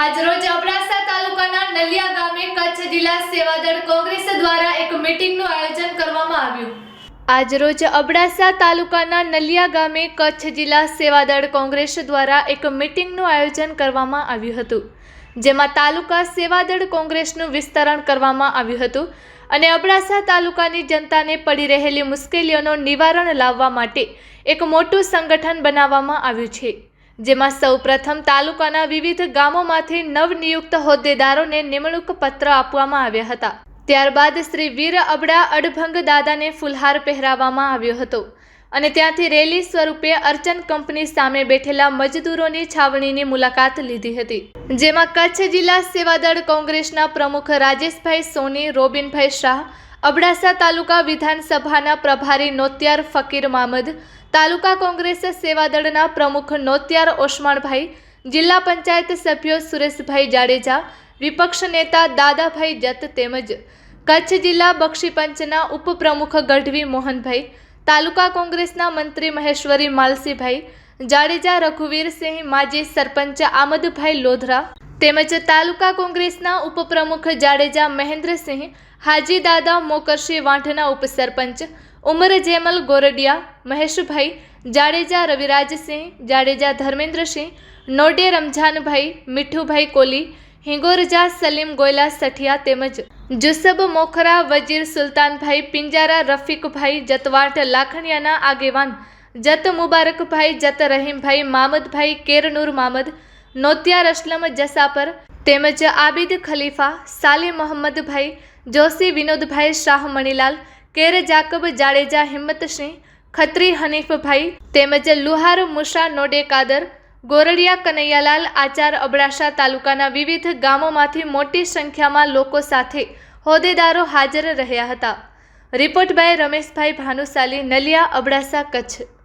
આજરોજ અબડાસા તાલુકાના નલિયા ગામે કચ્છ જિલ્લા સેવાદળ કોંગ્રેસ દ્વારા એક મીટિંગનું આયોજન કરવામાં આવ્યું. આજરોજ અબડાસા તાલુકાના નલિયા ગામે કચ્છ જિલ્લા સેવાદળ કોંગ્રેસ દ્વારા એક મીટિંગનું આયોજન કરવામાં આવ્યું હતું, જેમાં તાલુકા સેવાદળ કોંગ્રેસનું વિસ્તરણ કરવામાં આવ્યું હતું અને અબડાસા તાલુકાની જનતાને પડી રહેલી મુશ્કેલીઓનો નિવારણ લાવવા માટે એક મોટું સંગઠન બનાવવામાં આવ્યું છે. જેમાં સૌપ્રથમ તાલુકાના વિવિધ ગામોમાંથી નવનિયુક્ત હોદ્દેદારોને નિમણૂક પત્ર આપવામાં આવ્યા હતા. ત્યારબાદ શ્રી વીર અબડા અડભંગ દાદાને ફુલહાર પહેરાવવામાં આવ્યો હતો અને ત્યાંથી રેલી સ્વરૂપે અર્ચન કંપની સામે બેઠેલા મજદૂરોની છાવણીની મુલાકાત લીધી હતી. જેમાં કચ્છ જિલ્લા સેવાદળ કોંગ્રેસના પ્રમુખ રાજેશભાઈ સોની, રોબિનભાઈ શાહ અબડાસા તાલુકા વિધાનસભાના પ્રભારી નોત્યાર ફકીર મામદ, તાલુકા કોંગ્રેસ સેવાદળના પ્રમુખ નોત્યાર ઓસમાણભાઈ જિલ્લા પંચાયત સભ્યો સુરેશભાઈ જાડેજા, વિપક્ષ નેતા દાદાભાઈ જત તેમજ કચ્છ જિલ્લા બક્ષીપંચના ઉપપ્રમુખ ગઢવી મોહનભાઈ, તાલુકા કોંગ્રેસના મંત્રી મહેશ્વરી માલસીભાઈ, જાડેજા રઘુવીરસિંહ, માજી સરપંચ આમદભાઈ લોધરા તેમજ તાલુકા કોંગ્રેસના ઉપપ્રમુખ જાડેજા મહેન્દ્રસિંહ, હાજી દાદા મોકરશી વાંઠના ઉપસરપંચ ઉમર જેમલ ગોરડિયા, મહેશભાઈ, જાડેજા રવિરાજસિંહ, જાડેજા ધર્મેન્દ્રસિંહ, નોડે રમઝાનભાઈ, મીઠુભાઈ કોલી, હિંગોરજા સલીમ ગોયલા સઠિયા તેમજ જુસબ મોખરા, વજીર સુલતાનભાઈ, પિંજારા રફીકભાઈ, જતવાટ લાખણિયાના આગેવાન, જત મુબારકભાઈ, જત રહીમભાઈ, મામદભાઈ, કેરનૂર મામદ નોત્યાર અસલમ જસાપર તેમજ આબિદ ખલીફા સાલી મોહમ્મદભાઈ, જોશી વિનોદભાઈ શાહ મણીલાલ, કેર જાકબ જાડેજા હિંમતસિંહ, ખત્રી હનીફભાઈ તેમજ લુહાર મુશા નોડે કાદર ગોરડિયા કનૈયાલાલ આચાર અબડાસા તાલુકાના વિવિધ ગામોમાંથી મોટી સંખ્યામાં લોકો સાથે હોદ્દેદારો હાજર રહ્યા હતા. Report by Rameshbhai Bhanushali, Naliya Abdasa Kutch.